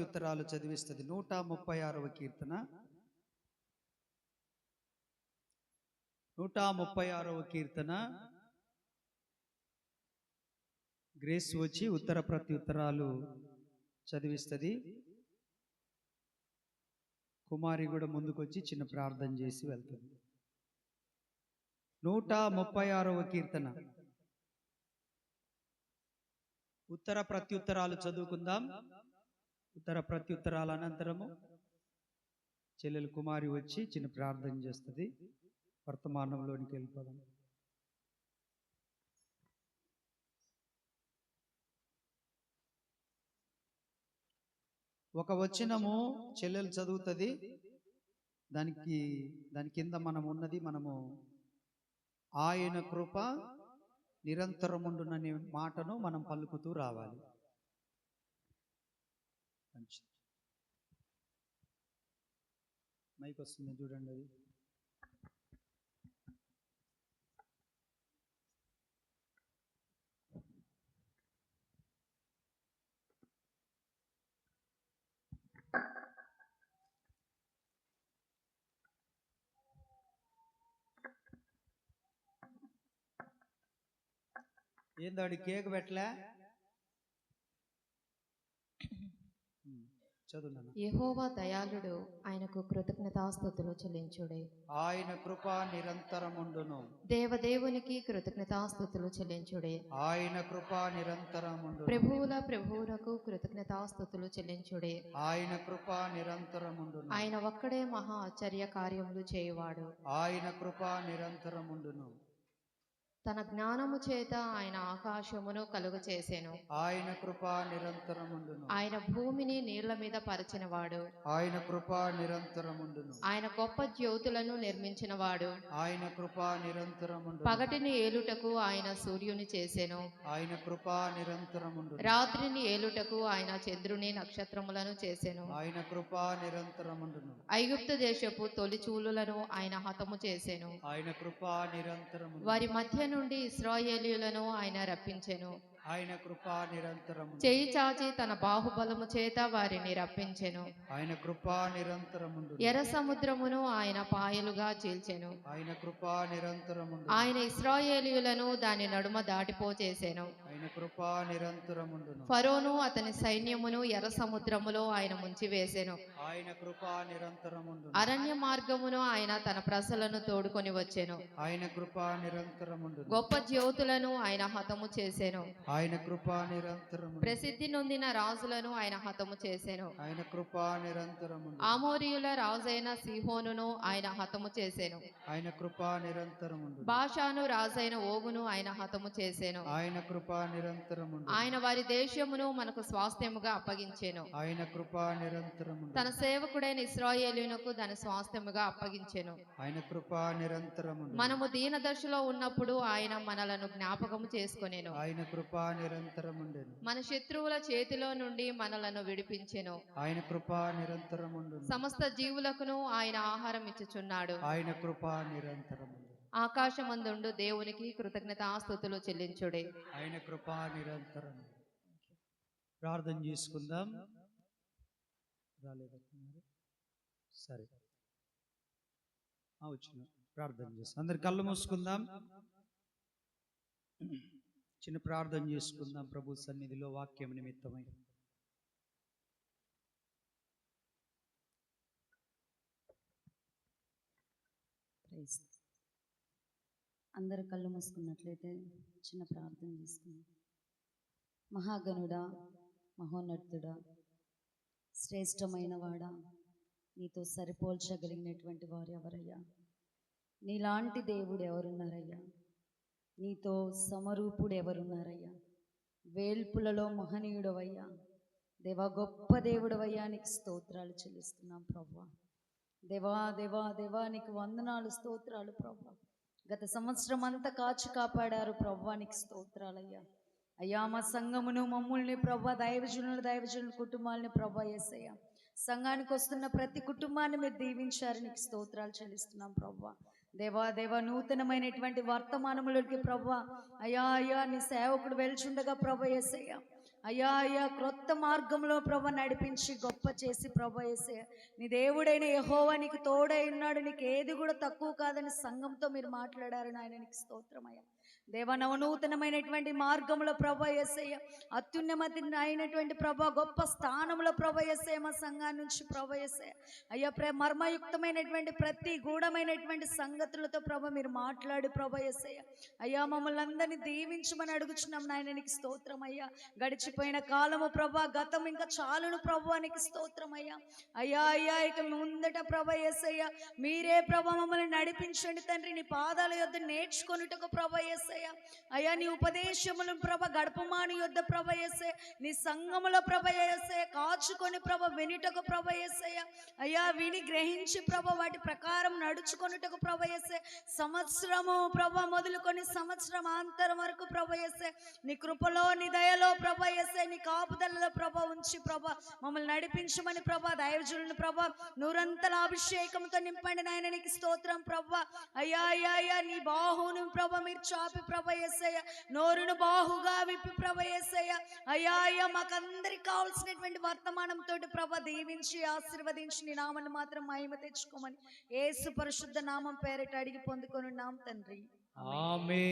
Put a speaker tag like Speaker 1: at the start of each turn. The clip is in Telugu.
Speaker 1: ప్రత్యుత్తరాలు చదివిస్తుంది. నూట ముప్పై ఆరవ కీర్తన. నూట ముప్పై ఆరవ కీర్తన. గ్రేస్ వచ్చి ఉత్తర ప్రత్యుత్తరాలు చదివిస్తుంది. కుమారి కూడా ముందుకొచ్చి చిన్న ప్రార్థన చేసి వెళ్తుంది. నూట ముప్పై ఆరవ కీర్తన. ఉత్తర ప్రత్యుత్తరాలు చదువుకుందాం. ఉత్తర ప్రత్యుత్తరాల అనంతరము చెల్లెలు కుమారి వచ్చి చిన్న ప్రార్థన చేస్తుంది. వర్తమానంలోనికి వెళ్ళిపోదాం. ఒక వచనము చెల్లెలు చదువుతుంది. దానికి దాని కింద మనం ఉన్నది మనము ఆయన కృప నిరంతరముండుననే మాటను మనం పలుకుతూ రావాలి. మంచిది. మైక్ వస్తుంది చూడండి అది. ఏందాడి కేక్ పెట్టలే?
Speaker 2: యెహోవా దయాళుడు ఆయనకు కృతజ్ఞతాస్థుతులు చెల్లించుడే.
Speaker 1: ఆయన కృప నిరంతరముండును.
Speaker 2: దేవదేవునికి కృతజ్ఞతాస్థుతులు చెల్లించుడే.
Speaker 1: ఆయన కృప నిరంతరముండును.
Speaker 2: ప్రభువుల ప్రభువులకు కృతజ్ఞతాస్థుతులు చెల్లించుడే.
Speaker 1: ఆయన కృప నిరంతరముండును.
Speaker 2: ఆయన ఒక్కడే మహా ఆశ్చర్య కార్యములు చేయువాడు.
Speaker 1: ఆయన కృప నిరంతరముండును.
Speaker 2: తన జ్ఞానము చేత ఆయన ఆకాశమును కలుగు చేసెను
Speaker 1: ఆయన కృప నిరంతరముండును.
Speaker 2: ఆయన భూమిని నీళ్ళ మీద పరిచినవాడు.
Speaker 1: ఆయన కృప నిరంతరముండును.
Speaker 2: ఆయన గొప్ప జ్యోతులను నిర్మించినవాడు.
Speaker 1: ఆయన కృప నిరంతరముండును.
Speaker 2: పగటిని ఏలుటకు ఆయన సూర్యుని చేసెను.
Speaker 1: ఆయన కృప నిరంతరముండును.
Speaker 2: రాత్రిని ఏలుటకు ఆయన చంద్రుని నక్షత్రములను చేసెను.
Speaker 1: ఆయన కృప నిరంతరముండును.
Speaker 2: ఐగుప్తు దేశపు తొలిచూలులను ఆయన హతము చేసెను.
Speaker 1: ఆయన కృప నిరంతరముండును.
Speaker 2: వారి మధ్య నుండి ఇస్రాయేలీలను ఆయన రప్పించెను.
Speaker 1: ఆయన కృప నిరంతరముండును
Speaker 2: చేయి చాచి తన బాహుబలము చేత వారిని రప్పించెను.
Speaker 1: ఆయన కృప
Speaker 2: ఎర్ర సముద్రమును ఆయన పాయలుగా చీల్చెను.
Speaker 1: ఆయన కృప
Speaker 2: ఆయన ఇస్రాయేలీయులను దాని నడుమ దాటిపోచేసెను.
Speaker 1: ఆయన కృప
Speaker 2: ఫరోను అతని సైన్యమును ఎర్ర సముద్రములో ఆయన ముంచివేసెను.
Speaker 1: ఆయన కృప నిరంతరముండును
Speaker 2: అరణ్య మార్గమును ఆయన తన ప్రజలను తోడుకొని వచ్చెను.
Speaker 1: ఆయన కృప నిరంతరముండును
Speaker 2: గొప్ప జ్యోతులను ఆయన హతము చేసెను.
Speaker 1: ఆయన కృప నిరంతరముండును
Speaker 2: ప్రసిద్ధి నొందిన రాజులను ఆయన హతము చేసెను.
Speaker 1: ఆయన కృప నిరంతరముండును
Speaker 2: ఆమోరియుల రాజైన సిహోనును ఆయన హతము చేసెను.
Speaker 1: ఆయన కృప నిరంతరముండును
Speaker 2: బాషాను రాజైన ఓగును ఆయన హతము చేసెను.
Speaker 1: ఆయన కృప నిరంతరముండును
Speaker 2: ఆయన వారి దేశమును మనకు స్వాస్థ్యముగా అప్పగించెను.
Speaker 1: ఆయన కృప నిరంతరముండును
Speaker 2: తన సేవకుడైన ఇస్రాయేలీయునకు దాని స్వాస్థ్యముగా అప్పగించెను.
Speaker 1: ఆయన కృప నిరంతరముండును
Speaker 2: మనము దీన దశలో ఉన్నప్పుడు ఆయన మనలను జ్ఞాపకము చేసుకొనెను.
Speaker 1: ఆయన కృప నిరంతరముండెను.
Speaker 2: మన శత్రువుల చేతిలో నుండి మనలను విడిపించెను.
Speaker 1: ఆయన కృప నిరంతరముండును.
Speaker 2: సమస్త జీవులకును ఆయన ఆహారం ఇచ్చుచున్నాడు.
Speaker 1: ఆయన కృప నిరంతరముండును
Speaker 2: ఆకాశమందుండు దేవునికి కృతజ్ఞతాస్తుతులు చెల్లించుడే.
Speaker 1: ఆయన కృప నిరంతరం ప్రార్థన చేసుకుందాం. రాలేదన్నారు సరే. వచ్చిన ప్రార్థన చేస్తాం అందరి కళ్ళు మూసుకుందాం. చిన్న ప్రార్థన చేసుకుందాం ప్రభు సన్నిధిలో వాక్యం నిమిత్తమై.
Speaker 3: అందరు కళ్ళు మూసుకున్నట్లయితే చిన్న ప్రార్థన చేసుకుందాం. మహాగణుడా మహోన్నతుడా శ్రేష్టమైన వాడా నీతో సరిపోల్చగలిగినటువంటి వారు ఎవరయ్యా నీలాంటి దేవుడు ఎవరున్నారయ్యా? నీతో సమరూపుడు ఎవరున్నారయ్యా వేల్పులలో మహనీయుడవయ్యా. దేవా గొప్ప దేవుడవయ్యా నీకు స్తోత్రాలు చెల్లిస్తున్నాం ప్రభా దేవా దేవా దేవా నీకు వందనాలు స్తోత్రాలు ప్రభా గత సంవత్సరం అంతా కాచి కాపాడారు ప్రభా నీకు స్తోత్రాలయ్యా. అయ్యా మా సంఘమును మమ్ముల్ని ప్రభా దైవజనులు దైవజనుల కుటుంబాలని ప్రభా ఎస్సయ్యా సంఘానికి వస్తున్న ప్రతి కుటుంబాన్ని మీరు దీవించారు నీకు స్తోత్రాలు చెల్లిస్తున్నాం ప్రభా దేవా దేవా నూతనమైనటువంటి వర్తమానములకి ప్రభా అయా అయ్యా నీ సేవకుడు వెళ్చుండగా ప్రభా ఎసయ్య అయ్యా అయ్యా క్రొత్త మార్గంలో ప్రభ నడిపించి గొప్ప చేసి ప్రభ ఎసయ్య నీ దేవుడైన యహోవా నీకు తోడై ఉన్నాడు నీకు ఏది కూడా తక్కువ కాదని సంఘంతో మీరు మాట్లాడారు నాయన నీకు స్తోత్రమయ్యా. దేవ నవనూతనమైనటువంటి మార్గంలో ప్రభ ఎస్ఐ అత్యున్నమతి అయినటువంటి ప్రభ గొప్ప స్థానంలో ప్రభ ఎస్ఐ మా సంఘాన్ని నుంచి ప్రభ ఎస్ఐ అయ్యా ప్ర మర్మయుక్తమైనటువంటి ప్రతి గూఢమైనటువంటి సంగతులతో ప్రభ మీరు మాట్లాడు ప్రభ ఎస్ఐ అయ్యా మమ్మల్ని అందరినీ దీవించమని అడుగుచున్నాం నాయన నీకు స్తోత్రం అయ్యా. గడిచిపోయిన కాలము ప్రభ గతం ఇంకా చాలును ప్రభానికి నీకు స్తోత్రం అయ్యా. అయ్యా అయ్యా ఇక ముందట ప్రభ ఎస్ఐ మీరే ప్రభ మమ్మల్ని నడిపించండి తండ్రి నీ పాదాల యొద్ద నేర్చుకొనుటకు ప్రభ ఎస్ఐ అయ్యా. నీ ఉపదేశములు ప్రభ గడపమాని యొద్ద ప్రభ ఎస్ఐ నీ సంఘముల ప్రభ ఎస్ఐ కాచుకొని ప్రభ వినిటకు ప్రభ ఎస్ఐ అయ్యా విని గ్రహించి ప్రభ వాటి ప్రకారం నడుచుకొనుటకు ప్రభ ఎస్ఐ సంవత్సరము ప్రభ మొదలుకొని సంవత్సరం అంతరం వరకు ప్రభ ఎస్ఐ నీ కృపలో నీ దయలో ప్రభ ఎస్ఐ నీ కాపుదలలో ప్రభ ఉంచి ప్రభ మమ్మల్ని నడిపించమని ప్రభ దైవజులను ప్రభ నూరంతల అభిషేకంతో నింపండి నాయన. నీకు స్తోత్రం ప్రభ. అయ్యా అయ్యా అయ్యా నీ బాహును ప్రభ మీరు చాపి ప్రభ ఎస్సయ్య నోరును బాహుగా విప్పి ప్రభ ఎస్సయ్య అయ్యా అయ్యా మాకందరికి కావాల్సినటువంటి వర్తమానంతో ప్రభ దీవించి ఆశీర్వదించి నీ నామను మాత్రం మహిమ తెచ్చుకోమని ఏసు పరిశుద్ధ నామం పేరిట అడిగి పొందుకొని నామ తండ్రి.
Speaker 1: ఆమె